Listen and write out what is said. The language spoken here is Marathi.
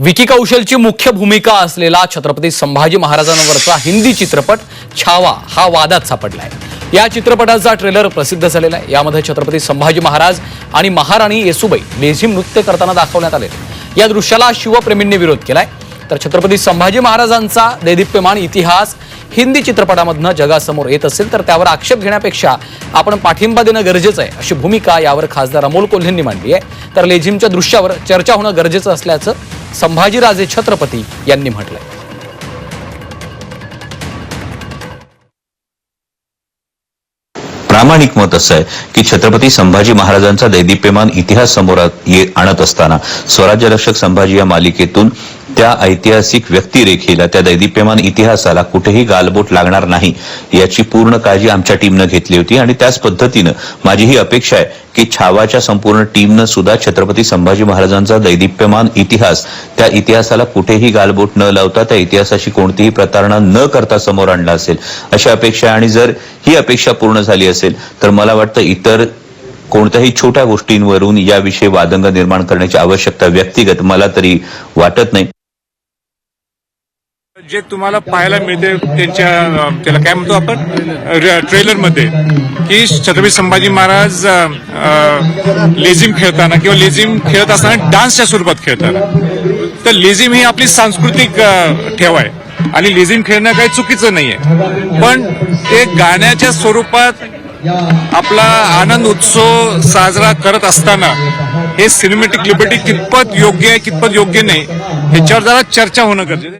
विकी कौशलची मुख्य भूमिका असलेला छत्रपती संभाजी महाराजांवरचा हिंदी चित्रपट छावा हा वादात सापडला आहे या चित्रपटाचा ट्रेलर प्रसिद्ध झालेला आहे. यामध्ये छत्रपती संभाजी महाराज आणि महाराणी येसुबाई लेझिम नृत्य करताना दाखवण्यात आले या दृश्याला शिवप्रेमींनी विरोध केलाय. तर छत्रपती संभाजी महाराजांचा दैदिप्यमान इतिहास हिंदी चित्रपटामधनं जगासमोर येत असेल तर त्यावर आक्षेप घेण्यापेक्षा आपण पाठिंबा देणं गरजेचं आहे अशी भूमिका यावर खासदार अमोल कोल्हेंनी मांडली आहे. तर लेझिमच्या दृश्यावर चर्चा होणं गरजेचं असल्याचं संभाजीराजे छत्रपती यांनी म्हटलंय. प्रामाणिक मत असं आहे की छत्रपती संभाजी महाराजांचा दैदिप्यमान इतिहास समोर ये- आणत असताना स्वराज्य रक्षक संभाजी या मालिकेतून त्या ऐतिहासिक व्यक्तिरेखेला त्या दैदिप्यमान इतिहासाला कुठेही गालबोट लागणार नाही याची पूर्ण काळजी आमच्या टीमनं घेतली होती. आणि त्याच पद्धतीनं माझी ही अपेक्षा आहे की छावाच्या संपूर्ण टीमनं सुद्धा छत्रपती संभाजी महाराजांचा दैदिप्यमान इतिहास त्या इतिहासाला कुठेही गालबोट न लावता त्या इतिहासाशी कोणतीही प्रतारणा न करता समोर आणला असेल. अशी अपेक्षा आहे. आणि जर ही अपेक्षा पूर्ण झाली असेल तर मला वाटतं इतर कोणत्याही छोट्या गोष्टींवरून याविषयी वादंग निर्माण करण्याची आवश्यकता व्यक्तिगत मला तरी वाटत नाही. जे तुम्हाला पाहायला मिळते त्यांच्या त्याला काय म्हणतो आपण? ट्रेलरमध्ये की छत्रपती संभाजी महाराज लेझिम खेळताना किंवा लेझिम खेळत असताना डान्सच्या स्वरूपात खेळताना. तर लेझिम ही आपली सांस्कृतिक ठेव आहे. आणि लेझिम खेळणं काही चुकीचं नाहीये. पण ते गाण्याच्या स्वरूपात आपला आनंद उत्सव साजरा करत असताना हे सिनेमॅटिक लिबर्टी कितपत योग्य आहे कितपत योग्य नाही ह्याच्यावर जरा चर्चा होणं गरजेचं